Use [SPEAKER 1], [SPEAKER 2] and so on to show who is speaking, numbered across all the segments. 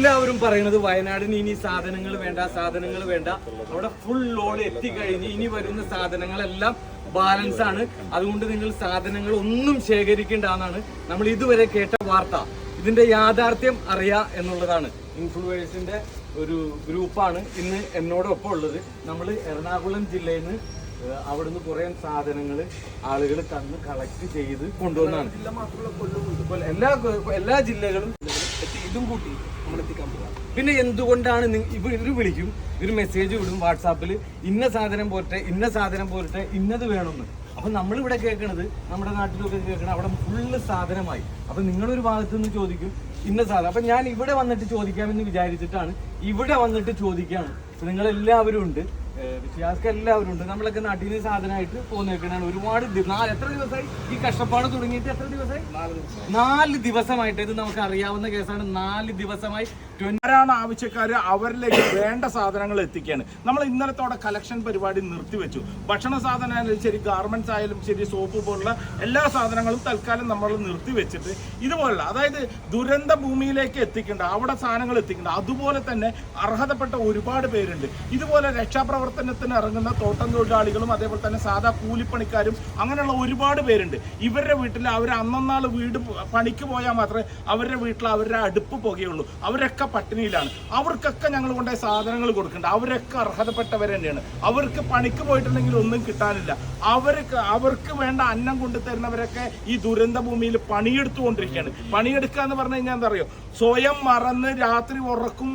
[SPEAKER 1] എല്ലാവരും പറയുന്നത് വയനാടിന് ഇനി സാധനങ്ങൾ വേണ്ട സാധനങ്ങൾ വേണ്ട. അവിടെ ഫുൾ ലോഡ് എത്തിക്കഴിഞ്ഞ് ഇനി വരുന്ന സാധനങ്ങളെല്ലാം ബാലൻസ് ആണ്. അതുകൊണ്ട് നിങ്ങൾ സാധനങ്ങൾ ഒന്നും ശേഖരിക്കേണ്ടെന്നാണ് നമ്മൾ ഇതുവരെ കേട്ട വാർത്ത. ഇതിന്റെ യാഥാർത്ഥ്യം അറിയാ എന്നുള്ളതാണ്. ഇൻഫ്ലുവേഴ്സിന്റെ ഒരു ഗ്രൂപ്പാണ് ഇന്ന് എന്നോടൊപ്പം ഉള്ളത്. നമ്മൾ എറണാകുളം ജില്ലയിൽ നിന്ന് അവിടുന്ന് കുറെ സാധനങ്ങൾ ആളുകൾ തന്ന് കളക്ട് ചെയ്ത് കൊണ്ടുവന്നാണ്. എല്ലാ എല്ലാ ജില്ലകളും
[SPEAKER 2] ഇതും കൂട്ടി.
[SPEAKER 1] പിന്നെ എന്തുകൊണ്ടാണ് ഇവർ ഇവർ വിളിക്കും? ഇവർ മെസ്സേജ് വിടും വാട്സാപ്പിൽ ഇന്ന സാധനം പോരട്ടെ ഇന്ന സാധനം പോരട്ടെ ഇന്നത് വേണമെന്ന് അപ്പൊ നമ്മളിവിടെ കേൾക്കണത് നമ്മുടെ നാട്ടിലൊക്കെ കേൾക്കണത് അവിടെ ഫുള്ള് സാധനമായി. അപ്പൊ നിങ്ങളൊരു ഭാഗത്തു നിന്ന് ചോദിക്കും ഇന്ന സാധനം. അപ്പൊ ഞാൻ ഇവിടെ വന്നിട്ട് ചോദിക്കാമെന്ന് വിചാരിച്ചിട്ടാണ് ഇവിടെ വന്നിട്ട് ചോദിക്കാണ്. നിങ്ങളെല്ലാവരും ഉണ്ട്. വിശ്വാസക്ക് എല്ലാവരും ഉണ്ട്. നമ്മളൊക്കെ നാട്ടിൽ നിന്ന് സാധനമായിട്ട് പോന്നേക്കണാണ്. ഒരുപാട് നാല് എത്ര ദിവസമായി? ഈ കഷ്ടപ്പാട് തുടങ്ങിയിട്ട് എത്ര ദിവസമായി?
[SPEAKER 2] നാല് ദിവസം.
[SPEAKER 1] നാല് ദിവസമായിട്ട് ഇത് നമുക്ക് അറിയാവുന്ന കേസാണ്. നാല് ദിവസമായി
[SPEAKER 3] ആരാണ് ആവശ്യക്കാർ അവരിലേക്ക് വേണ്ട സാധനങ്ങൾ എത്തിക്കുകയാണ് നമ്മൾ ഇന്നലത്തോടെ കളക്ഷൻ പരിപാടി നിർത്തിവെച്ചു. ഭക്ഷണ സാധനമായാലും ശരി ഗാർമെന്റ്സ് ആയാലും ശരി സോപ്പ് പോലുള്ള എല്ലാ സാധനങ്ങളും തൽക്കാലം നമ്മൾ നിർത്തിവെച്ചിട്ട് ഇതുപോലുള്ള അതായത് ദുരന്ത ഭൂമിയിലേക്ക് എത്തിക്കേണ്ട അവിടെ സാധനങ്ങൾ എത്തിക്കേണ്ട അതുപോലെ തന്നെ അർഹതപ്പെട്ട ഒരുപാട് പേരുണ്ട്. ഇതുപോലെ രക്ഷാപ്രവർത്തനത്തിന് ഇറങ്ങുന്ന തോട്ടം തൊഴിലാളികളും അതേപോലെ തന്നെ സാധാ കൂലിപ്പണിക്കാരും അങ്ങനെയുള്ള ഒരുപാട് പേരുണ്ട്. ഇവരുടെ വീട്ടിൽ അവർ അന്നന്നാൾ വീട് പണിക്ക് പോയാൽ മാത്രമേ അവരുടെ വീട്ടിൽ അവരുടെ അടുപ്പ് പുകയുള്ളൂ. അവരൊക്കെ പട്ടിണിയിലാണ്. അവർക്കൊക്കെ ഞങ്ങൾ കൊണ്ടേ സാധനങ്ങൾ കൊടുക്കുന്നുണ്ട് അവരൊക്കെ അർഹതപ്പെട്ടവർ തന്നെയാണ്. അവർക്ക് പണിക്ക് പോയിട്ടുണ്ടെങ്കിൽ ഒന്നും കിട്ടാനില്ല. അവർക്ക് അവർക്ക് വേണ്ട അന്നം കൊണ്ടു തരുന്നവരൊക്കെ ഈ ദുരന്ത ഭൂമിയിൽ പണിയെടുത്തുകൊണ്ടിരിക്കുകയാണ്. പണിയെടുക്കുക എന്ന് പറഞ്ഞു കഴിഞ്ഞാൽ എന്താ അറിയോ സ്വയം മറന്ന് രാത്രി ഉറക്കും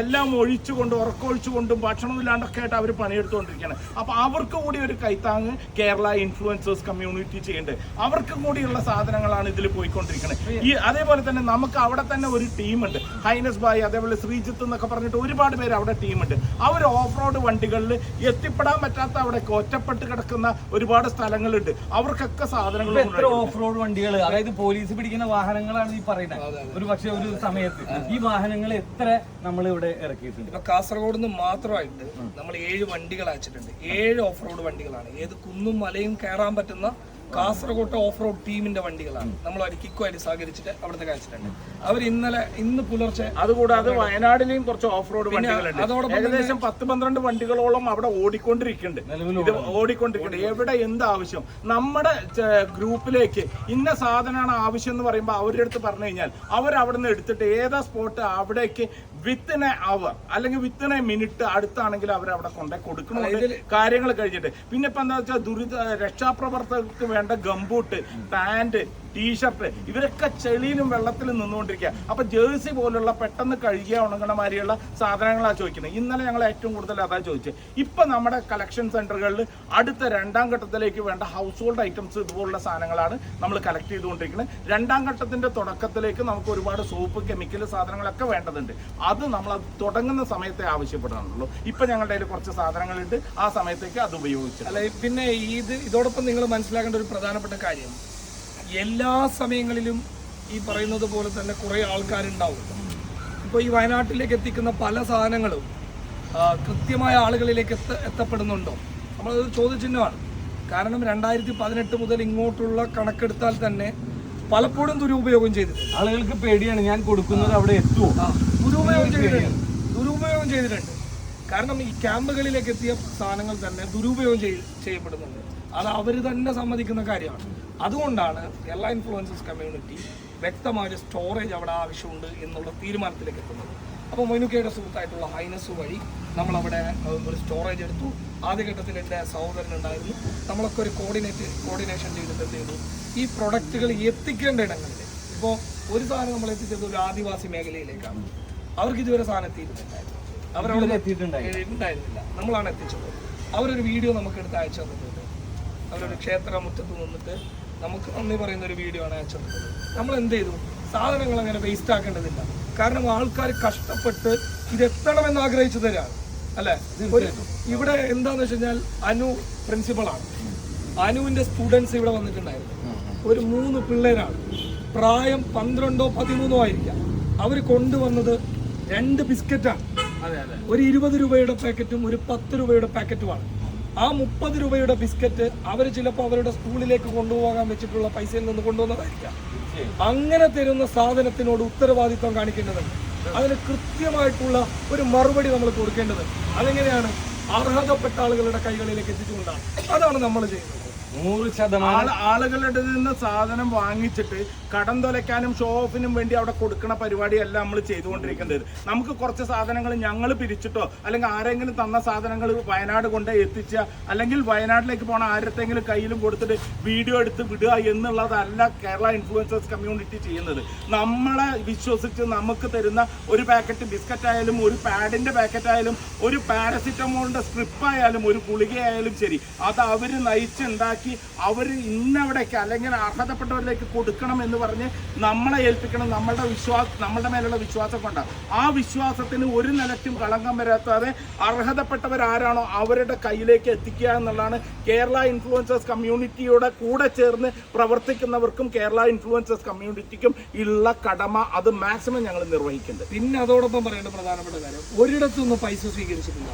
[SPEAKER 3] എല്ലാം ഒഴിച്ചുകൊണ്ട് ഉറക്കൊഴിച്ചുകൊണ്ടും ഒഴിച്ചുകൊണ്ട് ഭക്ഷണമില്ലാണ്ടൊക്കെ ആയിട്ട് അവർ പണിയെടുത്തുകൊണ്ടിരിക്കുകയാണ് അപ്പൊ അവർക്ക് കൂടി ഒരു കൈത്താങ് കേരള ഇൻഫ്ലുവൻസേഴ്സ് കമ്മ്യൂണിറ്റി ചെയ്യേണ്ടത് അവർക്കും കൂടിയുള്ള സാധനങ്ങളാണ് ഇതിൽ പോയിക്കൊണ്ടിരിക്കുന്നത് ഈ അതേപോലെ തന്നെ നമുക്ക് അവിടെ തന്നെ ഒരു ടീമുണ്ട്. ഹൈനസ് ബായ് അതേപോലെ ശ്രീജിത്ത് എന്നൊക്കെ പറഞ്ഞിട്ട് ഒരുപാട് പേര് അവിടെ ടീമുണ്ട്. അവർ ഓഫ് റോഡ് വണ്ടികളിൽ എത്തിപ്പെടാൻ പറ്റാത്ത അവിടെ ഒറ്റപ്പെട്ട് കിടക്കുന്ന ഒരുപാട് സ്ഥലങ്ങളുണ്ട്. അവർക്കൊക്കെ സാധനങ്ങൾ
[SPEAKER 1] എത്ര ഓഫ് റോഡ് വണ്ടികൾ അതായത് പോലീസ് പിടിക്കുന്ന വാഹനങ്ങളാണ് ഈ പറയുന്നത്. ഒരു പക്ഷേ ഒരു സമയത്ത് ഈ വാഹനങ്ങൾ എത്ര നമ്മൾ ഇവിടെ ഇറക്കിയിട്ടുണ്ട്?
[SPEAKER 2] ഇപ്പൊ കാസർഗോഡ് നിന്ന് മാത്രമായിട്ട് നമ്മൾ ഏഴ് വണ്ടികൾ അയച്ചിട്ടുണ്ട്. ഏഴ് ഓഫ് റോഡ് വണ്ടികളാണ്. ഏത് കുന്നും മലയും കയറാൻ പറ്റുന്ന കാസർഗോഡ് ഓഫ് റോഡ് ടീമിന്റെ വണ്ടികളാണ്. നമ്മൾ അവർ കിക്കുമായിട്ട് സഹകരിച്ചിട്ട് അവിടുത്തെ അയച്ചിട്ടുണ്ട്. അവർ ഇന്നലെ ഇന്ന് പുലർച്ചെ
[SPEAKER 3] അതുകൂടാതെ വയനാടിലെയും കുറച്ച് ഓഫ് റോഡ് വണ്ടികളുണ്ട്.
[SPEAKER 2] അതോടൊപ്പം
[SPEAKER 3] ഏകദേശം പത്ത് പന്ത്രണ്ട് വണ്ടികളോളം അവിടെ ഓടിക്കൊണ്ടിരിക്കുന്നുണ്ട്. ഓടിക്കൊണ്ടിരിക്കുന്നുണ്ട്. എവിടെ എന്ത് ആവശ്യം നമ്മുടെ ഗ്രൂപ്പിലേക്ക് ഇന്ന സാധനമാണ് ആവശ്യം എന്ന് പറയുമ്പോൾ അവരുടെ അടുത്ത് പറഞ്ഞു കഴിഞ്ഞാൽ അവർ അവിടെ നിന്ന് എടുത്തിട്ട് ഏതാ സ്പോട്ട് അവിടേക്ക് വിത്തിൻ എ അവർ അല്ലെങ്കിൽ വിത്തിൻ എ മിനിറ്റ് അടുത്താണെങ്കിൽ അവർ അവിടെ കൊണ്ടേ കൊടുക്കണമുണ്ട് കാര്യങ്ങൾ കഴിഞ്ഞിട്ട്. പിന്നെ ഇപ്പൊ എന്താ വെച്ചാൽ ദുരിത രക്ഷാപ്രവർത്തകർക്ക് വേണ്ട ഗംബൂട്ട് പാന്റ് ടീഷർട്ട് ഇവരൊക്കെ ചെളിയിലും വെള്ളത്തിലും നിന്നുകൊണ്ടിരിക്കുക. അപ്പൊ ജേഴ്സി പോലുള്ള പെട്ടെന്ന് കഴുകിയ ഉണങ്ങണ മാതിരിയുള്ള സാധനങ്ങളാണ് ചോദിക്കുന്നത്. ഇന്നലെ ഞങ്ങൾ ഏറ്റവും കൂടുതൽ അതാ ചോദിച്ചത് ഇപ്പൊ നമ്മുടെ കളക്ഷൻ സെന്ററുകളിൽ അടുത്ത രണ്ടാം ഘട്ടത്തിലേക്ക് വേണ്ട ഹൗസ് ഹോൾഡ് ഐറ്റംസ് ഇതുപോലുള്ള സാധനങ്ങളാണ് നമ്മൾ കളക്ട് ചെയ്തുകൊണ്ടിരിക്കുന്നത്. രണ്ടാം ഘട്ടത്തിന്റെ തുടക്കത്തിലേക്ക് നമുക്ക് ഒരുപാട് സോപ്പ് കെമിക്കൽ സാധനങ്ങളൊക്കെ വേണ്ടതുണ്ട്. അത് നമ്മൾ അത് തുടങ്ങുന്ന സമയത്തെ ആവശ്യപ്പെടാനുള്ളൂ. ഇപ്പൊ ഞങ്ങളുടെ കയ്യിൽ കുറച്ച് സാധനങ്ങളുണ്ട്. ആ സമയത്തേക്ക് അത് ഉപയോഗിച്ചു
[SPEAKER 2] അല്ല പിന്നെ ഇത് ഇതോടൊപ്പം നിങ്ങൾ മനസ്സിലാക്കേണ്ട ഒരു പ്രധാനപ്പെട്ട കാര്യം. എല്ലാ സമയങ്ങളിലും ഈ പറയുന്നത് പോലെ തന്നെ കുറേ ആൾക്കാരുണ്ടാവും. ഇപ്പോൾ ഈ വയനാട്ടിലേക്ക് എത്തിക്കുന്ന പല സാധനങ്ങളും കൃത്യമായ ആളുകളിലേക്ക് എത്ത എത്തപ്പെടുന്നുണ്ടോ? നമ്മളത് ചോദ്യചിഹ്നമാണ്. കാരണം രണ്ടായിരത്തി പതിനെട്ട് മുതൽ ഇങ്ങോട്ടുള്ള കണക്കെടുത്താൽ തന്നെ പലപ്പോഴും ദുരുപയോഗം ചെയ്തിട്ടുണ്ട്.
[SPEAKER 1] ആളുകൾക്ക് പേടിയാണ് ഞാൻ കൊടുക്കുന്നത് അവിടെ എത്തുമോ
[SPEAKER 2] ദുരുപയോഗം ചെയ്തിട്ടുണ്ട്. ദുരുപയോഗം ചെയ്തിട്ടുണ്ട്. കാരണം ഈ ക്യാമ്പുകളിലേക്ക് എത്തിയ സാധനങ്ങൾ തന്നെ ദുരുപയോഗം ചെയ്യപ്പെടുന്നുണ്ട്. അത് അവർ തന്നെ സമ്മതിക്കുന്ന കാര്യമാണ്. അതുകൊണ്ടാണ് കേരള ഇൻഫ്ലുവൻസസ് കമ്മ്യൂണിറ്റി വ്യക്തമായ സ്റ്റോറേജ് അവിടെ ആവശ്യമുണ്ട് എന്നുള്ള തീരുമാനത്തിലേക്ക് എത്തുന്നത്. അപ്പോൾ മൊനുക്കയുടെ സുഹൃത്തായിട്ടുള്ള ഹൈനസ് വഴി നമ്മളവിടെ അവിടെ ഒരു സ്റ്റോറേജ് എടുത്തു. ആദ്യഘട്ടത്തിൽ എന്റെ സഹോദരൻ ഉണ്ടായിരുന്നു. നമ്മളൊക്കെ ഒരു കോർഡിനേറ്റ് കോർഡിനേഷൻ ചെയ്തിട്ട് എന്ത് ചെയ്തു? ഈ പ്രൊഡക്റ്റുകൾ എത്തിക്കേണ്ട ഇടങ്ങളിൽ ഇപ്പോൾ ഒരു സാധനം നമ്മൾ എത്തിച്ചത് ഒരു ആദിവാസി മേഖലയിലേക്കാണ്. അവർക്ക് ഇതുവരെ സാധനം എത്തിയിട്ടുണ്ടായിരുന്നു അവരവിടെ
[SPEAKER 1] എത്തിയിട്ടുണ്ടായിരുന്നില്ല
[SPEAKER 2] ഉണ്ടായിരുന്നില്ല നമ്മളാണ് എത്തിച്ചത്. അവരൊരു വീഡിയോ നമുക്ക് എടുത്ത് അയച്ചു തന്നിട്ടുണ്ട്. അവരൊരു ക്ഷേത്ര മുറ്റത്ത് നിന്നിട്ട് നമുക്ക് നന്ദി പറയുന്ന ഒരു വീഡിയോ ആണ് അയച്ചത് നമ്മൾ എന്ത് ചെയ്തു? സാധനങ്ങൾ അങ്ങനെ വേസ്റ്റ് ആക്കേണ്ടതില്ല. കാരണം ആൾക്കാർ കഷ്ടപ്പെട്ട് ഇത് എത്തണമെന്ന് ആഗ്രഹിച്ചു തരാണ് അല്ലെ? ഒരു ഇവിടെ എന്താന്ന് വെച്ച് കഴിഞ്ഞാൽ അനു പ്രിൻസിപ്പളാണ് അനുവിന്റെ സ്റ്റുഡൻസ് ഇവിടെ വന്നിട്ടുണ്ടായിരുന്നു. ഒരു മൂന്ന് പിള്ളേരാണ്. പ്രായം പന്ത്രണ്ടോ പതിമൂന്നോ ആയിരിക്കാം. അവർ കൊണ്ടുവന്നത് രണ്ട് ബിസ്ക്കറ്റാണ്.
[SPEAKER 1] അതെ അതെ.
[SPEAKER 2] ഒരു ഇരുപത് രൂപയുടെ പാക്കറ്റും ഒരു പത്ത് രൂപയുടെ പാക്കറ്റുമാണ് ആ മുപ്പത് രൂപയുടെ ബിസ്ക്കറ്റ് അവർ ചിലപ്പോൾ അവരുടെ സ്കൂളിലേക്ക് കൊണ്ടുപോകാൻ വെച്ചിട്ടുള്ള പൈസയിൽ നിന്ന് കൊണ്ടുവന്നതായിരിക്കാം. അങ്ങനെ തരുന്ന സാധനത്തിനോട് ഉത്തരവാദിത്വം കാണിക്കേണ്ടതുണ്ട് അതിന് കൃത്യമായിട്ടുള്ള ഒരു മറുപടി നമ്മൾ കൊടുക്കേണ്ടത് അതെങ്ങനെയാണ്? അർഹതപ്പെട്ട ആളുകളുടെ കൈകളിലേക്ക് എത്തിച്ചുകൊണ്ടാണ്. അതാണ് നമ്മൾ ചെയ്യുന്നത്.
[SPEAKER 1] നൂറ് ശതമാനം.
[SPEAKER 3] ആൾ ആളുകളുടെ നിന്ന് സാധനം വാങ്ങിച്ചിട്ട് കടം തൊലയ്ക്കാനും ഷോ ഓഫിനും വേണ്ടി അവിടെ കൊടുക്കണ പരിപാടിയല്ല നമ്മൾ ചെയ്തുകൊണ്ടിരിക്കേണ്ടത് നമുക്ക് കുറച്ച് സാധനങ്ങൾ ഞങ്ങൾ പിരിച്ചിട്ടോ അല്ലെങ്കിൽ ആരെങ്കിലും തന്ന സാധനങ്ങൾ വയനാട് കൊണ്ട് എത്തിച്ച അല്ലെങ്കിൽ വയനാട്ടിലേക്ക് പോണ ആരത്തെങ്കിലും കയ്യിലും കൊടുത്തിട്ട് വീഡിയോ എടുത്ത് വിടുക എന്നുള്ളതല്ല കേരള ഇൻഫ്ലുവൻസേഴ്സ് കമ്മ്യൂണിറ്റി ചെയ്യുന്നത്. നമ്മളെ വിശ്വസിച്ച് നമുക്ക് തരുന്ന ഒരു പാക്കറ്റ് ബിസ്ക്കറ്റ് ആയാലും ഒരു പാഡിന്റെ പാക്കറ്റ് ആയാലും ഒരു പാരസിറ്റമോളിന്റെ സ്ട്രിപ്പ് ആയാലും ഒരു ഗുളികയായാലും ശരി അത് അവർ നയിച്ചുണ്ടാക്കി അവർ ഇന്നവിടേക്ക് അല്ലെങ്കിൽ അർഹതപ്പെട്ടവരിലേക്ക് കൊടുക്കണം എന്ന് പറഞ്ഞ് നമ്മളെ ഏൽപ്പിക്കണം നമ്മളുടെ വിശ്വാസം നമ്മളുടെ മേലുള്ള വിശ്വാസം കൊണ്ടാണ്. ആ വിശ്വാസത്തിന് ഒരു നിലയ്ക്കും കളങ്കം വരാത്താതെ അർഹതപ്പെട്ടവരാരാണോ അവരുടെ കയ്യിലേക്ക് എത്തിക്കുക എന്നുള്ളതാണ് കേരള ഇൻഫ്ലുവൻസേഴ്സ് കമ്മ്യൂണിറ്റിയുടെ കൂടെ ചേർന്ന് പ്രവർത്തിക്കുന്നവർക്കും കേരള ഇൻഫ്ലുവൻസേഴ്സ് കമ്മ്യൂണിറ്റിക്കും ഉള്ള കടമ അത് മാക്സിമം ഞങ്ങൾ നിർവഹിക്കുന്നുണ്ട്.
[SPEAKER 2] പിന്നെ അതോടൊപ്പം പറയേണ്ട പ്രധാനപ്പെട്ട കാര്യം ഒരിടത്തുനിന്ന് പൈസ സ്വീകരിച്ചിട്ടില്ല.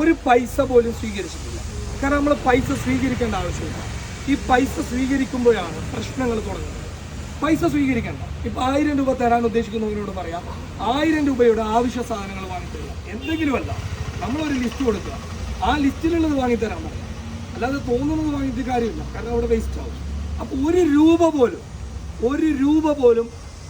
[SPEAKER 2] ഒരു പൈസ പോലും സ്വീകരിച്ചിട്ടില്ല. കാരണം നമ്മൾ പൈസ സ്വീകരിക്കേണ്ട ആവശ്യമില്ല. ഈ പൈസ സ്വീകരിക്കുമ്പോഴാണ് പ്രശ്നങ്ങൾ തുടങ്ങുന്നത്. പൈസ സ്വീകരിക്കേണ്ട. ഇപ്പൊ ആയിരം രൂപ തരാൻ ഉദ്ദേശിക്കുന്നവരോട് പറയാം. ആയിരം രൂപയുടെ ആവശ്യ സാധനങ്ങൾ വാങ്ങിത്തരിക എന്തെങ്കിലുമല്ല. നമ്മളൊരു ലിസ്റ്റ് കൊടുക്കുക. ആ ലിസ്റ്റിലുള്ളത് വാങ്ങിത്തരാൻ പറയാം. അല്ലാതെ തോന്നുന്നത് വാങ്ങിയിട്ട് കാര്യമില്ല. കാരണം അവിടെ വേസ്റ്റ് ആവും. അപ്പൊ ഒരു രൂപ പോലും ഒരു രൂപ പോലും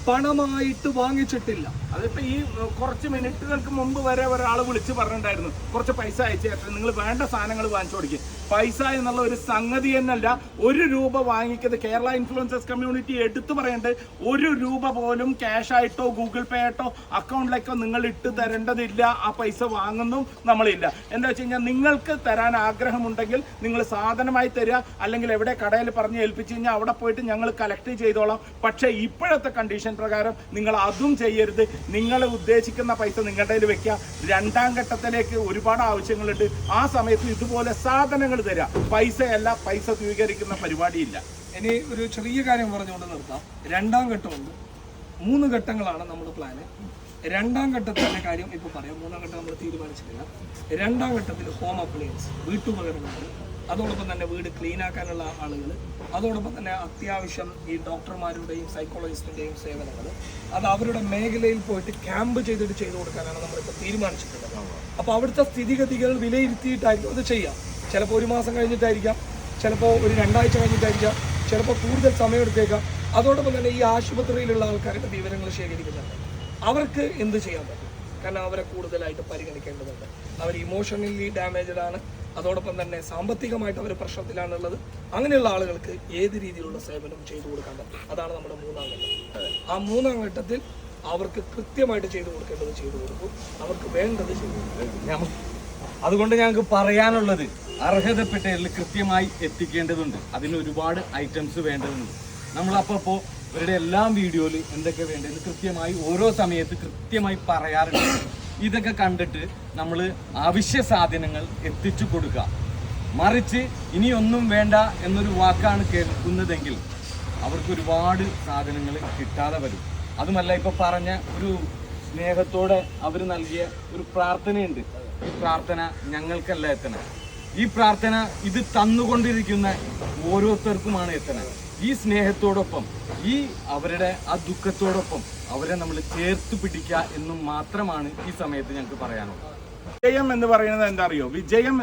[SPEAKER 2] പണമായിട്ട് വാങ്ങിച്ചിട്ടില്ല.
[SPEAKER 3] അതിപ്പോ ഈ കുറച്ച് മിനിറ്റുകൾക്ക് മുമ്പ് വരെ ഒരാൾ വിളിച്ച് പറഞ്ഞിട്ടുണ്ടായിരുന്നു കുറച്ച് പൈസ അയച്ചേട്ടെ നിങ്ങൾ വേണ്ട സാധനങ്ങൾ വാങ്ങിച്ചു കൊടുക്കും പൈസ എന്നുള്ള ഒരു സംഗതി എന്നല്ല ഒരു രൂപ വാങ്ങിക്കുന്നത് കേരള ഇൻഫ്ലുവൻസേഴ്സ് കമ്മ്യൂണിറ്റി എടുത്തു പറയേണ്ടത് ഒരു രൂപ പോലും ക്യാഷ് ആയിട്ടോ ഗൂഗിൾ പേ ആയിട്ടോ അക്കൗണ്ടിലേക്കോ നിങ്ങൾ ഇട്ട് തരേണ്ടതില്ല. ആ പൈസ വാങ്ങുന്നു നമ്മളില്ല. എന്താ വെച്ച് കഴിഞ്ഞാൽ നിങ്ങൾക്ക് തരാൻ ആഗ്രഹമുണ്ടെങ്കിൽ നിങ്ങൾ സാധനമായി തരിക അല്ലെങ്കിൽ എവിടെ കടയിൽ പറഞ്ഞ് ഏൽപ്പിച്ചു കഴിഞ്ഞാൽ അവിടെ പോയിട്ട് ഞങ്ങൾ കളക്ട് ചെയ്തോളാം. പക്ഷേ ഇപ്പോഴത്തെ കണ്ടീഷൻ പ്രകാരം നിങ്ങൾ അതും ചെയ്യരുത്. നിങ്ങൾ ഉദ്ദേശിക്കുന്ന പൈസ നിങ്ങളുടെ കയ്യിൽ വെക്കുക രണ്ടാം ഘട്ടത്തിലേക്ക് ഒരുപാട് ആവശ്യങ്ങളുണ്ട്. ആ സമയത്ത് ഇതുപോലെ സാധനങ്ങൾ തരിക പൈസയല്ല പൈസ സ്വീകരിക്കുന്ന പരിപാടിയില്ല.
[SPEAKER 2] ഇനി ഒരു ചെറിയ കാര്യം പറഞ്ഞുകൊണ്ട് നിർത്താം. രണ്ടാം ഘട്ടമുണ്ട്. മൂന്ന് ഘട്ടങ്ങളാണ് നമ്മൾ പ്ലാന് രണ്ടാം ഘട്ടത്തിന്റെ കാര്യം ഇപ്പോൾ പറയാം. മൂന്നാം ഘട്ടം നമ്മൾ തീരുമാനിച്ചിട്ടില്ല. രണ്ടാം ഘട്ടത്തിൽ ഹോം അപ്ലയൻസ് വീട്ടുപകരണങ്ങൾ അതോടൊപ്പം തന്നെ വീട് ക്ലീൻ ആക്കാനുള്ള ആളുകൾ അതോടൊപ്പം തന്നെ അത്യാവശ്യം ഈ ഡോക്ടർമാരുടെയും സൈക്കോളജിസ്റ്റിന്റെയും സേവനങ്ങൾ അത് അവരുടെ മേഖലയിൽ പോയിട്ട് ക്യാമ്പ് ചെയ്തിട്ട് ചെയ്തു കൊടുക്കാനാണ് നമ്മളിപ്പോൾ തീരുമാനിച്ചിട്ടുള്ളത്. അപ്പോൾ അവിടുത്തെ സ്ഥിതിഗതികൾ വിലയിരുത്തിയിട്ടായിരിക്കും അത് ചെയ്യാം. ചിലപ്പോൾ ഒരു മാസം കഴിഞ്ഞിട്ടായിരിക്കാം ചിലപ്പോൾ ഒരു രണ്ടാഴ്ച കഴിഞ്ഞിട്ടായിരിക്കാം ചിലപ്പോൾ കൂടുതൽ സമയമെടുത്തേക്കാം അതോടൊപ്പം തന്നെ ഈ ആശുപത്രിയിലുള്ള ആൾക്കാരുടെ വിവരങ്ങൾ ശേഖരിക്കുന്നുണ്ട്. അവർക്ക് എന്ത് ചെയ്യാൻ പറ്റും? കാരണം അവരെ കൂടുതലായിട്ട് പരിഗണിക്കേണ്ടതുണ്ട്. അവർ ഇമോഷണലി ഡാമേജഡ് ആണ്. അതോടൊപ്പം തന്നെ സാമ്പത്തികമായിട്ട് അവർ പ്രശ്നത്തിലാണുള്ളത്. അങ്ങനെയുള്ള ആളുകൾക്ക് ഏത് രീതിയിലുള്ള സേവനം ചെയ്തു കൊടുക്കാൻ പറ്റും? അതാണ് നമ്മുടെ മൂന്നാം ഘട്ടം. ആ മൂന്നാം ഘട്ടത്തിൽ അവർക്ക് കൃത്യമായിട്ട് ചെയ്തു കൊടുക്കേണ്ടത് ചെയ്തു കൊടുക്കും. അവർക്ക് വേണ്ടത് ചെയ്തു കൊടുക്കും.
[SPEAKER 1] അതുകൊണ്ട് ഞങ്ങൾക്ക് പറയാനുള്ളത് അർഹതപ്പെട്ടവരിൽ കൃത്യമായി എത്തിക്കേണ്ടതുണ്ട്. അതിന് ഒരുപാട് ഐറ്റംസ് വേണ്ടതുണ്ട്. നമ്മളപ്പോൾ ഇവരുടെ എല്ലാ വീഡിയോയിൽ എന്തൊക്കെ വേണ്ടതെന്ന് കൃത്യമായി ഓരോ സമയത്ത് കൃത്യമായി പറയാറുണ്ട്. ഇതൊക്കെ കണ്ടിട്ട് നമ്മൾ അവശ്യ സാധനങ്ങൾ എത്തിച്ചു കൊടുക്കുക. മറിച്ച് ഇനിയൊന്നും വേണ്ട എന്നൊരു വാക്കാണ് കേൾക്കുന്നതെങ്കിൽ അവർക്ക് ഒരുപാട് സാധനങ്ങൾ കിട്ടാതെ വരും. അതുമല്ല ഇപ്പോൾ പറഞ്ഞ ഒരു സ്നേഹത്തോടെ അവർ നൽകിയ ഒരു പ്രാർത്ഥനയുണ്ട്. ഈ പ്രാർത്ഥന ഞങ്ങൾക്കല്ല എത്തണം. ഈ പ്രാർത്ഥന ഇത് തന്നുകൊണ്ടിരിക്കുന്ന ഓരോരുത്തർക്കുമാണ് എത്തണം. ഈ സ്നേഹത്തോടൊപ്പം ഈ അവരുടെ ആ ദുഃഖത്തോടൊപ്പം അവരെ നമ്മൾ ചേർത്ത് പിടിക്കുക എന്നും മാത്രമാണ് ഈ സമയത്ത് ഞങ്ങൾക്ക് പറയാനുള്ളത്.
[SPEAKER 3] വിജയം എന്ന് പറയുന്നത് എന്താ അറിയോ? വിജയം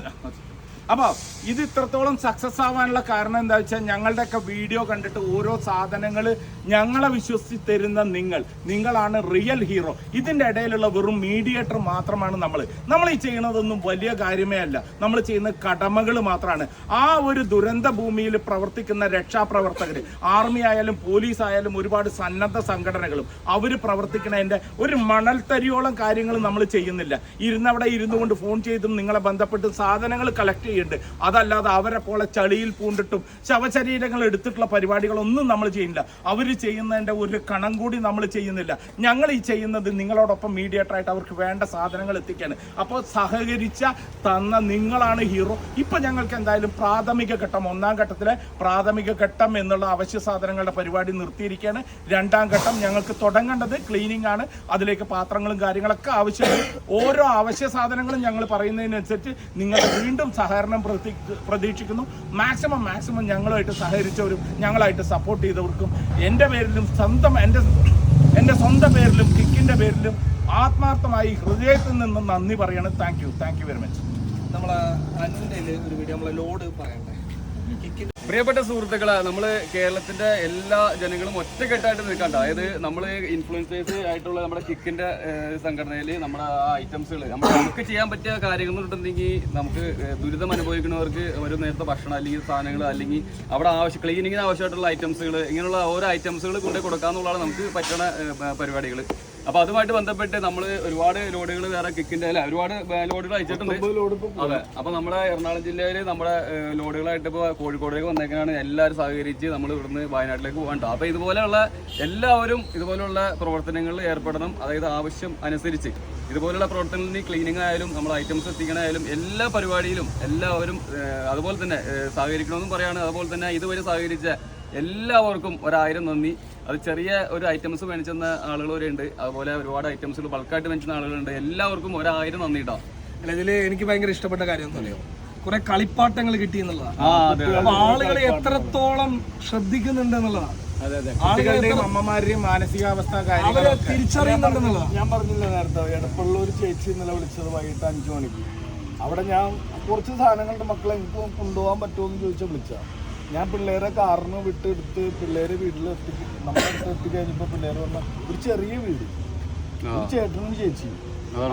[SPEAKER 3] അപ്പോൾ ഇത് ഇത്രത്തോളം സക്സസ് ആവാനുള്ള കാരണം എന്താ വെച്ചാൽ ഞങ്ങളുടെയൊക്കെ വീഡിയോ കണ്ടിട്ട് ഓരോ സാധനങ്ങൾ ഞങ്ങളെ വിശ്വസിച്ച് തരുന്ന നിങ്ങൾ. നിങ്ങളാണ് റിയൽ ഹീറോ ഇതിന്റെ ഇടയിലുള്ള വെറും മീഡിയേറ്റർ മാത്രമാണ് നമ്മൾ നമ്മൾ ഈ ചെയ്യുന്നതൊന്നും വലിയ കാര്യമേ അല്ല. നമ്മൾ ചെയ്യുന്ന കടമകൾ മാത്രമാണ് ആ ഒരു ദുരന്ത ഭൂമിയിൽ പ്രവർത്തിക്കുന്ന രക്ഷാപ്രവർത്തകർ ആർമി ആയാലും പോലീസ് ആയാലും ഒരുപാട് സന്നദ്ധ സംഘടനകളും അവർ പ്രവർത്തിക്കുന്നതിന്റെ ഒരു മണൽത്തരിയോളം കാര്യങ്ങൾ നമ്മൾ ചെയ്യുന്നില്ല. ഇരുന്നവിടെ ഇരുന്നു കൊണ്ട് ഫോൺ ചെയ്തും നിങ്ങളെ ബന്ധപ്പെട്ട് സാധനങ്ങൾ കളക്ട് ചെയ്യുന്നുണ്ട്. അതല്ലാതെ അവരെ പോലെ ചളിയിൽ പൂണ്ടിട്ടും ശവശരീരങ്ങൾ എടുത്തിട്ടുള്ള പരിപാടികളൊന്നും നമ്മൾ ചെയ്യുന്നില്ല. അവർ ചെയ്യുന്നതിന്റെ ഒരു കണം കൂടി നമ്മൾ ചെയ്യുന്നില്ല. ഞങ്ങൾ ഈ ചെയ്യുന്നത് നിങ്ങളോടൊപ്പം മീഡിയേറ്ററായിട്ട് അവർക്ക് വേണ്ട സാധനങ്ങൾ എത്തിക്കാണ്. അപ്പോൾ സഹകരിച്ച തന്ന നിങ്ങളാണ് ഹീറോ ഇപ്പം ഞങ്ങൾക്ക് എന്തായാലും പ്രാഥമിക ഘട്ടം ഒന്നാം ഘട്ടത്തിലെ പ്രാഥമിക ഘട്ടം എന്നുള്ള അവശ്യ സാധനങ്ങളുടെ പരിപാടി നിർത്തിയിരിക്കുകയാണ്. രണ്ടാം ഘട്ടം ഞങ്ങൾക്ക് തുടങ്ങേണ്ടത് ക്ലീനിങ് ആണ്. അതിലേക്ക് പാത്രങ്ങളും കാര്യങ്ങളൊക്കെ ആവശ്യമാണ്. ഓരോ അവശ്യ സാധനങ്ങളും ഞങ്ങൾ പറയുന്നതിനനുസരിച്ച് നിങ്ങൾ വീണ്ടും സഹകരണം പ്രതി പ്രതീക്ഷിക്കുന്നു. മാക്സിമം മാക്സിമം ഞങ്ങളുമായിട്ട് സഹകരിച്ചവരും ഞങ്ങളായിട്ട് സപ്പോർട്ട് ചെയ്തവർക്കും എന്റെ പേരിലും സ്വന്തം എന്റെ എന്റെ സ്വന്തം പേരിലും കിക്കിന്റെ പേരിലും ആത്മാർത്ഥമായി ഹൃദയത്തിൽ നിന്നും നന്ദി പറയണം. Thank you thank you very much
[SPEAKER 2] നമ്മൾ അഞ്ചിന്റെ ഒരു വീഡിയോ നമ്മളെ ലോഡ് പറയണ്ടേ?
[SPEAKER 4] പ്രിയപ്പെട്ട സുഹൃത്തുക്കളെ നമ്മൾ കേരളത്തിന്റെ എല്ലാ ജനങ്ങളും ഒറ്റക്കെട്ടായിട്ട് നിൽക്കണ്ട. അതായത് നമ്മൾ ഇൻഫ്ലുവൻസേഴ്സ് ആയിട്ടുള്ള നമ്മുടെ കിക്കിന്റെ സംഘടനയിൽ നമ്മുടെ ആ ഐറ്റംസുകൾ നമ്മൾ നമുക്ക് ചെയ്യാൻ പറ്റിയ കാര്യങ്ങൾ ഉണ്ടെങ്കിൽ നമുക്ക് ദുരിതം അനുഭവിക്കുന്നവർക്ക് ഒരു നേരത്തെ ഭക്ഷണം അല്ലെങ്കിൽ സാധനങ്ങൾ അല്ലെങ്കിൽ അവിടെ ആവശ്യം ക്ലീനിങ്ങിന് ആവശ്യമായിട്ടുള്ള ഐറ്റംസുകൾ ഇങ്ങനെയുള്ള ഓരോ ഐറ്റംസുകൾ കൊണ്ടുപോയി കൊടുക്കാന്നുള്ളതാണ് നമുക്ക് പറ്റുന്ന പരിപാടികൾ അപ്പൊ അതുമായിട്ട് ബന്ധപ്പെട്ട് നമ്മൾ ഒരുപാട് ലോഡുകൾ വേറെ കിക്കിന്റെ അല്ലെ? ഒരുപാട് ലോഡുകൾ അയച്ചിട്ടുണ്ട്. അതെ. അപ്പൊ നമ്മുടെ എറണാകുളം ജില്ലയിൽ നമ്മുടെ ലോഡുകളായിട്ട് ഇപ്പൊ കോഴിക്കോടേക്ക് വന്നേക്കാണ്. എല്ലാവരും സഹകരിച്ച് നമ്മൾ ഇവിടുന്ന് വയനാട്ടിലേക്ക് പോകണ്ട അപ്പൊ ഇതുപോലെയുള്ള എല്ലാവരും ഇതുപോലെയുള്ള പ്രവർത്തനങ്ങളിൽ ഏർപ്പെടണം. അതായത് ആവശ്യം അനുസരിച്ച്. ഇതുപോലുള്ള പ്രവർത്തനങ്ങളിൽ ക്ലീനിങ് ആയാലും നമ്മൾ ഐറ്റംസ് എത്തിക്കണായാലും എല്ലാ പരിപാടിയിലും എല്ലാവരും അതുപോലെ തന്നെ സഹകരിക്കണമെന്നും പറയാണ്. അതുപോലെ തന്നെ ഇതുവരെ സഹകരിച്ച എല്ലാവർക്കും ഒരായിരം നന്ദി. അത് ചെറിയ ഒരു ഐറ്റംസ് മേടിച്ചെന്ന ആളുകൾ വരെ ഉണ്ട് അതുപോലെ ഒരുപാട് ഐറ്റംസ് ബൾക്കായിട്ട് മേടിച്ചുന്ന ആളുകളുണ്ട്. എല്ലാവർക്കും ഒരായിരം നന്ദി കേട്ടോ
[SPEAKER 2] അല്ല ഇതിൽ എനിക്ക് ഭയങ്കര ഇഷ്ടപ്പെട്ട കാര്യം എന്താ അറിയോ? കുറെ കളിപ്പാട്ടങ്ങൾ കിട്ടി എന്നുള്ളതാണ്. അപ്പൊ ആളുകൾ എത്രത്തോളം ശ്രദ്ധിക്കുന്നുണ്ട് എന്നുള്ളതാണ്.
[SPEAKER 3] ആളുകളുടെയും അമ്മമാരുടെയും മാനസികാവസ്ഥ
[SPEAKER 2] തിരിച്ചറിയുന്നുണ്ടെന്നുള്ളതാണ്
[SPEAKER 5] ഞാൻ പറഞ്ഞില്ല നേരത്തെ. എടപ്പള്ളൂർ ചേച്ചി ഇന്നലെ വിളിച്ചത് വൈകിട്ട് അഞ്ചു മണിക്ക്. അവിടെ ഞാൻ കുറച്ച് സാധനങ്ങളുടെ മക്കളെ എനിക്ക് കൊണ്ടുപോകാൻ പറ്റുമോ? എന്ന് ചോദിച്ചാൽ വിളിച്ചാ ഞാൻ പിള്ളേരെ കാറിന് വിട്ട് എടുത്ത് പിള്ളേരെ വീട്ടിൽ എത്തി നമ്മുടെ അടുത്ത് എത്തി കഴിഞ്ഞപ്പോൾ പിള്ളേർ പറഞ്ഞ ഒരു ചെറിയ വീട്. ഒരു ചേട്ടനും ചേച്ചി.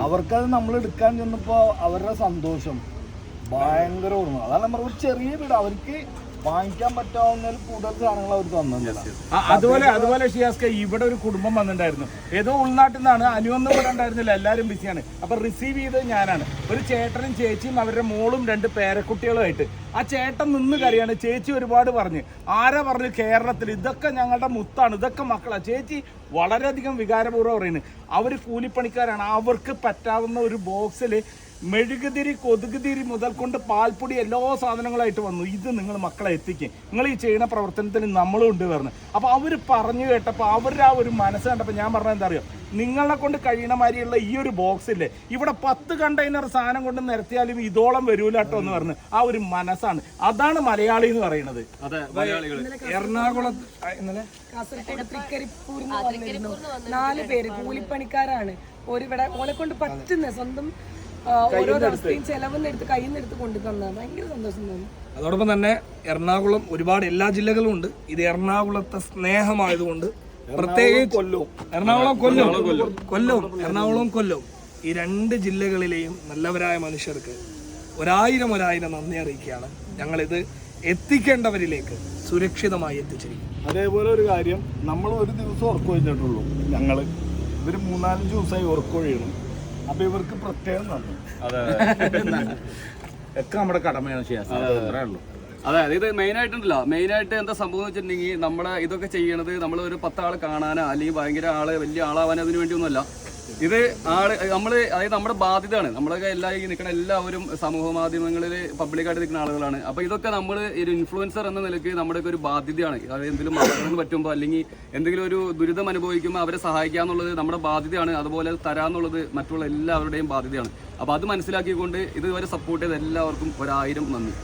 [SPEAKER 5] അവർക്കത് നമ്മൾ എടുക്കാൻ ചെന്നപ്പോൾ അവരുടെ സന്തോഷം. ഭയങ്കര ഓർമ്മ. അതാണ് നമ്മൾ ഒരു ചെറിയ വീട്. അവർക്ക് വാങ്ങിക്കാൻ പറ്റാവുന്നതിൽ കൂടുതൽ സാധനങ്ങൾ അവർ തന്നില്ല
[SPEAKER 3] അതുപോലെ അതുപോലെ ഷിയാസ്ക ഇവിടെ ഒരു കുടുംബം വന്നിട്ടുണ്ടായിരുന്നു. ഏതോ ഉൾനാട്ടിൽ നിന്നാണ്. അനുവൊന്നും ഇവിടെ ഉണ്ടായിരുന്നില്ല. എല്ലാവരും ബിസിയാണ്. അപ്പൊ റിസീവ് ചെയ്തത് ഞാനാണ്. ഒരു ചേട്ടനും ചേച്ചിയും അവരുടെ മോളും രണ്ട് പേരക്കുട്ടികളുമായിട്ട്. ആ ചേട്ടൻ നിന്ന് കറിയാണ് ചേച്ചി ഒരുപാട് പറഞ്ഞ്. ആരാ പറഞ്ഞു കേരളത്തിൽ? ഇതൊക്കെ ഞങ്ങളുടെ മുത്താണ്. ഇതൊക്കെ മക്കളാണ് ചേച്ചി വളരെയധികം വികാരപൂർവം പറയുന്നത് അവർ കൂലിപ്പണിക്കാരാണ്. അവർക്ക് പറ്റാവുന്ന ഒരു ബോക്സിൽ മെഴുകുതിരി കൊതുകുതിരി മുതൽ കൊണ്ട് പാൽപ്പൊടി എല്ലാ സാധനങ്ങളായിട്ട് വന്നു. ഇത് നിങ്ങൾ മക്കളെ എത്തിക്കും. നിങ്ങൾ ഈ ചെയ്യുന്ന പ്രവർത്തനത്തിൽ നമ്മളും ഉണ്ട് പറഞ്ഞു. അപ്പോൾ അവർ പറഞ്ഞു കേട്ടപ്പോൾ അവരുടെ ആ ഒരു മനസ്സ് കണ്ടപ്പോൾ ഞാൻ പറഞ്ഞത് എന്താ അറിയോ? നിങ്ങളെ കൊണ്ട് കഴിയണ മാതിരിയുള്ള ഈ ഒരു ബോക്സില്ലേ ഇവിടെ പത്ത് കണ്ടെയ്നർ സാധനം കൊണ്ട് നിരത്തിയാലും ഇതോളം വരൂല കേട്ടോ എന്ന് പറഞ്ഞ്. ആ ഒരു മനസ്സാണ്. അതാണ് മലയാളി എന്ന് പറയുന്നത്.
[SPEAKER 2] എറണാകുളം ഇന്നലെ?
[SPEAKER 6] കാസർഗോഡ് നാല് പേര് കൂലിപ്പണിക്കാരാണ്. ഒരിവിടെ ഓലെ കൊണ്ട് പറ്റുന്ന സ്വന്തം ഓരോ ദിവസത്തെയും ചെലവെന്ന് എടുത്ത് കയ്യിൽ നിന്ന് എടുത്ത് കൊണ്ടു തന്നത് ഭയങ്കര സന്തോഷം തോന്നി.
[SPEAKER 2] അതോടൊപ്പം തന്നെ എറണാകുളം ഒരുപാട് എല്ലാ ജില്ലകളും ഉണ്ട്. ഇത് എറണാകുളത്തെ സ്നേഹമായതുകൊണ്ട് പ്രത്യേകിച്ച് കൊല്ലവും എറണാകുളം കൊല്ലവും കൊല്ലവും എറണാകുളവും കൊല്ലവും ഈ രണ്ട് ജില്ലകളിലെയും നല്ലവരായ മനുഷ്യർക്ക് ഒരായിരം ഒരായിരം നന്ദി അറിയിക്കുകയാണ്. ഞങ്ങളിത് എത്തിക്കേണ്ടവരിലേക്ക് സുരക്ഷിതമായി എത്തിച്ചിരിക്കും
[SPEAKER 5] അതേപോലെ ഒരു കാര്യം നമ്മൾ ഒരു ദിവസം ഉറക്കം കഴിഞ്ഞിട്ടുള്ളൂ ഞങ്ങൾ ഇവർ മൂന്നാലഞ്ച് ദിവസമായി ഉറക്കം ഒഴിയണം അപ്പോൾ ഇവർക്ക് പ്രത്യേകം
[SPEAKER 3] ഒക്കെ നമ്മുടെ കടമയാണ് ഷിയാസ് അത്രേ ഉള്ളൂ.
[SPEAKER 4] അതെ ഇത് മെയിൻ ആയിട്ടുണ്ടല്ലോ മെയിൻ ആയിട്ട് എന്താ സംഭവം വെച്ചിട്ടുണ്ടെങ്കിൽ നമ്മളെ ഇതൊക്കെ ചെയ്യണത് നമ്മൾ ഒരു പത്താൾ കാണാനോ അല്ലെങ്കിൽ ഭയങ്കര ആൾ വലിയ ആളാവാനോ അതിനു വേണ്ടിയൊന്നുമല്ല. ഇത് ആൾ നമ്മൾ അതായത് നമ്മുടെ ബാധ്യതയാണ്. നമ്മളൊക്കെ എല്ലാ ഈ നിൽക്കുന്ന എല്ലാവരും സമൂഹ മാധ്യമങ്ങളിൽ പബ്ലിക്കായിട്ട് നിൽക്കുന്ന ആളുകളാണ്. അപ്പൊ ഇതൊക്കെ നമ്മൾ ഒരു ഇൻഫ്ലുവൻസർ എന്ന നിലയ്ക്ക് നമ്മുടെ ഒരു ബാധ്യതയാണ്. അതായത് എന്തെങ്കിലും പറ്റുമ്പോൾ അല്ലെങ്കിൽ എന്തെങ്കിലും ഒരു ദുരിതം അനുഭവിക്കുമ്പോൾ അവരെ സഹായിക്കുക എന്നുള്ളത് നമ്മുടെ ബാധ്യതയാണ്. അതുപോലെ തരാന്നുള്ളത് മറ്റുള്ള എല്ലാവരുടെയും ബാധ്യതയാണ്. അപ്പൊ അത് മനസ്സിലാക്കിക്കൊണ്ട് ഇതുവരെ സപ്പോർട്ട് ചെയ്ത എല്ലാവർക്കും ഒരായിരം നന്ദി.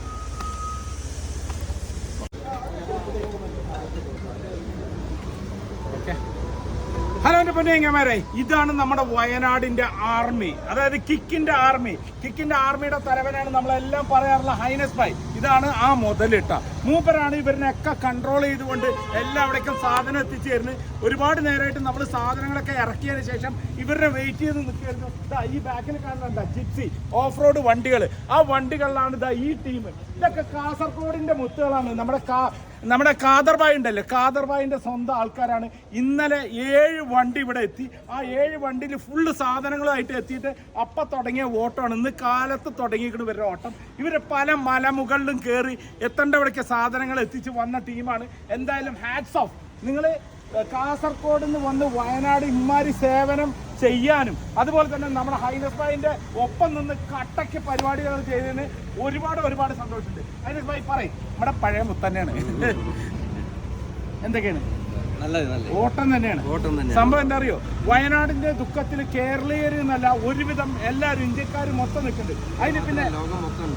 [SPEAKER 3] എന്റെ ഇതാണ് നമ്മുടെ വയനാടിന്റെ ആർമി. അതായത് കിക്കിന്റെ ആർമി. കിക്കിന്റെ ആർമിയുടെ തലവനാണ് നമ്മളെല്ലാം പറയാറുള്ള ഹൈനസ് ഭായ്. ഇതാണ് ആ മുതലിട്ട. മൂപ്പരാണ് ഇവരിനൊക്കെ കൺട്രോൾ ചെയ്തുകൊണ്ട് എല്ലാം എല്ലാവിടേക്കും സാധനം എത്തിച്ചേരുന്നത് ഒരുപാട് നേരമായിട്ട് നമ്മൾ സാധനങ്ങളൊക്കെ ഇറക്കിയതിന് ശേഷം ഇവരുടെ വെയിറ്റ് ചെയ്ത് നിൽക്കുകയായിരുന്നു. ഇതാ ഈ ബാക്കിൽ കാണുന്നുണ്ട ജിപ്സി ഓഫ് റോഡ് വണ്ടികൾ ആ വണ്ടികളിലാണ് ഇതാ ഈ ടീം ഇതൊക്കെ കാസർഗോഡിന്റെ മുത്തുകളാണ്. നമ്മുടെ കാ നമ്മുടെ കാദർബായ് ഉണ്ടല്ലോ. കാദർബായിന്റെ സ്വന്തം ആൾക്കാരാണ്. ഇന്നലെ ഏഴ് വണ്ടി ഇവിടെ എത്തി. ആ ഏഴ് വണ്ടിയിൽ ഫുള്ള് സാധനങ്ങളുമായിട്ട് എത്തിയിട്ട് അപ്പം തുടങ്ങിയ ഓട്ടമാണ്. ഇന്ന് കാലത്ത് തുടങ്ങിയിട്ട് ഇവരുടെ ഓട്ടം. ഇവർ പല മലമുകളിലും കയറി എത്തേണ്ടവിടേക്ക് സാധനങ്ങൾ എത്തിച്ച് വന്ന ടീമാണ്. എന്തായാലും ഹാറ്റ്സ് ഓഫ് നിങ്ങൾ കാസർഗോഡ് നിന്ന് വന്ന് വയനാട് ഇമാരി സേവനം ചെയ്യാനും അതുപോലെ തന്നെ നമ്മുടെ ഹൈനസ് ഭായിന്റെ ഒപ്പം നിന്ന് കട്ടയ്ക്ക് പരിപാടികൾ ചെയ്തതിന് ഒരുപാട് ഒരുപാട് സന്തോഷമുണ്ട്. ഹൈനസ് ഭായി പറയും. നമ്മുടെ പഴയ മുത്തന്നെയാണ്. എന്തൊക്കെയാണ്? ഓട്ടം തന്നെയാണ്. സംഭവം എന്താ അറിയോ? വയനാടിന്റെ ദുഃഖത്തിൽ കേരളീയർ എന്നല്ല ഒരുവിധം എല്ലാവരും ഇന്ത്യക്കാർ മൊത്തം നിൽക്കുന്നുണ്ട്. അതിന് പിന്നെ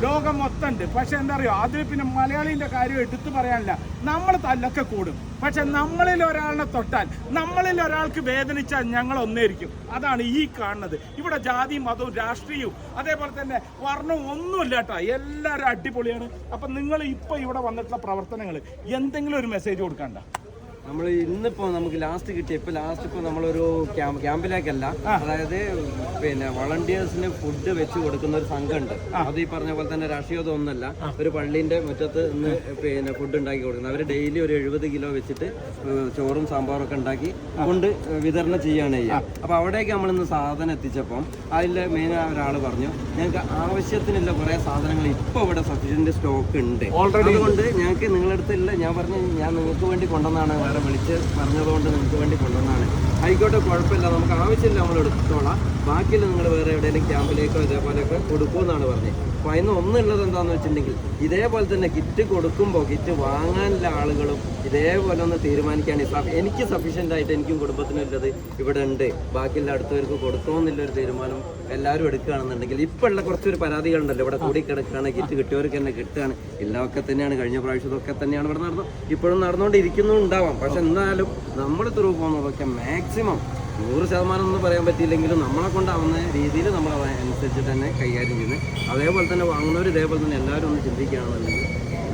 [SPEAKER 3] ലോകം മൊത്തം. ഉണ്ട് പക്ഷെ എന്താ അറിയോ? അതിൽ പിന്നെ മലയാളിന്റെ കാര്യം എടുത്തു പറയാനില്ല. നമ്മൾ തല്ലൊക്കെ കൂടും. പക്ഷെ നമ്മളിൽ ഒരാളിനെ തൊട്ടാൽ നമ്മളിൽ ഒരാൾക്ക് വേദനിച്ചാൽ ഞങ്ങൾ ഒന്നേരിക്കും അതാണ് ഈ കാണുന്നത്. ഇവിടെ ജാതിയും മതവും രാഷ്ട്രീയവും അതേപോലെ തന്നെ വർണവും ഒന്നുമില്ല കേട്ടോ എല്ലാവരും അടിപൊളിയാണ്. അപ്പൊ നിങ്ങൾ ഇപ്പൊ ഇവിടെ വന്നിട്ടുള്ള പ്രവർത്തനങ്ങൾ എന്തെങ്കിലും ഒരു മെസ്സേജ് കൊടുക്കണ്ട
[SPEAKER 7] നമ്മൾ ഇന്നിപ്പോ നമുക്ക് ലാസ്റ്റ് കിട്ടിയ ഇപ്പൊ ലാസ്റ്റ് ഇപ്പൊ നമ്മളൊരു ക്യാമ്പ് ക്യാമ്പിലേക്കല്ല അതായത് പിന്നെ വളണ്ടിയേഴ്സിന് ഫുഡ് വെച്ച് കൊടുക്കുന്ന ഒരു സംഘമുണ്ട്. അത് ഈ പറഞ്ഞ പോലെ തന്നെ രാഷ്ട്രീയത ഒന്നല്ല ഒരു പള്ളിന്റെ മുറ്റത്ത് ഇന്ന് പിന്നെ ഫുഡ് ഉണ്ടാക്കി കൊടുക്കുന്നത് അവർ ഡെയിലി ഒരു എഴുപത് കിലോ വെച്ചിട്ട് ചോറും സാമ്പാറും ഒക്കെ ഉണ്ടാക്കി കൊണ്ട് വിതരണം ചെയ്യുകയാണ് ചെയ്യുക. അപ്പൊ അവിടേക്ക് നമ്മൾ ഇന്ന് സാധനം എത്തിച്ചപ്പം അതിലെ മെയിൻ ഒരാൾ പറഞ്ഞു ഞങ്ങൾക്ക് ആവശ്യത്തിനുള്ള കുറെ സാധനങ്ങൾ ഇപ്പൊ ഇവിടെ സഫീഷ്യന്റ് സ്റ്റോക്ക് ഉണ്ട്. അതുകൊണ്ട് ഞങ്ങൾക്ക് നിങ്ങളുടെ അടുത്തില്ല ഞാൻ പറഞ്ഞു ഞാൻ നിങ്ങൾക്ക് വേണ്ടി കൊണ്ടുവന്നാണ് വേറെ വിളിച്ച് പറഞ്ഞതുകൊണ്ട് നിങ്ങൾക്ക് വേണ്ടി കൊണ്ടുവന്നാണ് ആയിക്കോട്ടെ കുഴപ്പമില്ല. നമുക്ക് ആവശ്യമില്ല നമ്മൾ എടുത്തോളാം. ബാക്കിയുള്ള നിങ്ങൾ വേറെ എവിടെയെങ്കിലും ക്യാമ്പിലേക്കോ ഇതേപോലെയൊക്കെ കൊടുക്കുമെന്നാണ് പറഞ്ഞത്. അപ്പോൾ അതിന് ഒന്നുള്ളത് എന്താണെന്ന് വെച്ചിട്ടുണ്ടെങ്കിൽ ഇതേപോലെ തന്നെ കിറ്റ് കൊടുക്കുമ്പോൾ കിറ്റ് വാങ്ങാനുള്ള ആളുകളും ഇതേപോലെ ഒന്ന് തീരുമാനിക്കുകയാണ്. സഫ- എനിക്ക് സഫീഷ്യന്റ് ആയിട്ട് എനിക്കും കുടുംബത്തിനുള്ളത് ഇവിടെ ഉണ്ട്. ബാക്കിയുള്ള അടുത്തവർക്ക് കൊടുക്കുമെന്നുള്ളൊരു തീരുമാനം എല്ലാവരും എടുക്കുകയാണെന്നുണ്ടെങ്കിൽ ഇപ്പോൾ ഉള്ള കുറച്ചൊരു പരാതികളുണ്ടല്ലോ. ഇവിടെ കൂടി കിടക്കുകയാണ് കിറ്റ് കിട്ടിയവർക്ക് തന്നെ കിട്ടുകയാണ്. എല്ലാമൊക്കെ തന്നെയാണ്. കഴിഞ്ഞ പ്രാവശ്യത്തൊക്കെ തന്നെയാണ് ഇവിടെ നടന്നത്. ഇപ്പോഴും നടന്നുകൊണ്ടിരിക്കുന്നു ഉണ്ടാവാം പക്ഷെ എന്നാലും നമ്മൾ ത്രൂ പോകുന്നതൊക്കെ മാക്സിമം നൂറ് ശതമാനം ഒന്നും പറയാൻ പറ്റിയില്ലെങ്കിലും നമ്മളെ കൊണ്ടാവുന്ന രീതിയിൽ നമ്മൾ അതനുസരിച്ച് തന്നെ കൈകാര്യം ചെയ്യുന്നത് അതേപോലെ തന്നെ വാങ്ങുന്നവർ ഇതേപോലെ തന്നെ എല്ലാവരും ഒന്ന് ചിന്തിക്കുകയാണെന്നുണ്ടെങ്കിൽ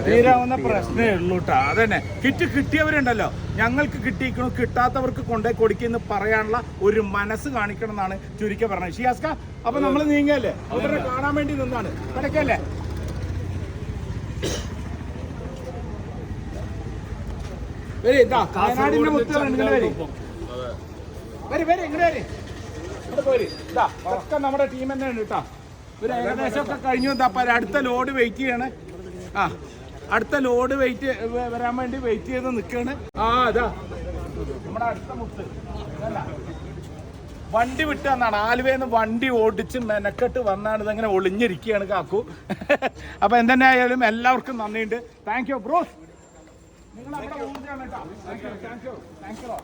[SPEAKER 3] തീരാവുന്ന പ്രശ്നമേ ഉള്ളൂ കേട്ടോ അതന്നെ. കിറ്റ് കിട്ടിയവരുണ്ടല്ലോ. ഞങ്ങൾക്ക് കിട്ടിയിരിക്കണു കിട്ടാത്തവർക്ക് കൊണ്ടേ കൊടുക്കുന്നു പറയാനുള്ള ഒരു മനസ്സ് കാണിക്കണം എന്നാണ് ചുരുക്കി പറഞ്ഞത്. ഷിയാസ്ക അപ്പൊ നമ്മൾ നീങ്ങല്ലേ അവരെ കാണാൻ വേണ്ടി നിന്നാണ്. കിടക്കല്ലേ വരി ഇതാ വയനാടിന്റെ മുത്താണ് നിങ്ങൾ വരി. വരി വരി ഇങ്ങോട്ട് വരി. ഇങ്ങോട്ട് ഇതാ ഒക്കെ നമ്മുടെ ടീം തന്നെയാണ് കേട്ടോ ഒരു ഏകദേശം ഒക്കെ കഴിഞ്ഞു. അടുത്ത ലോഡ് വെയിറ്റ് ചെയ്യണേ. ആ അടുത്ത ലോഡ് വെയിറ്റ് വരാൻ വേണ്ടി വെയിറ്റ് ചെയ്ത് നിൽക്കുകയാണ് ആ അതാ നമ്മുടെ അടുത്ത മുത്ത്. വണ്ടി വിട്ട് എന്നാണ് ആലുവയിൽ നിന്ന് വണ്ടി ഓടിച്ച് മെനക്കെട്ട് വന്നാണ് ഇതങ്ങനെ ഒളിഞ്ഞിരിക്കുകയാണ് കാക്കു. അപ്പൊ എന്തെന്നെ ആയാലും എല്ലാവർക്കും നന്ദിയുണ്ട്. താങ്ക് യു ബ്രോസ് നിങ്ങൾ അവിടെ ഊർജമാണ് കേട്ടോ thank you thank you thank you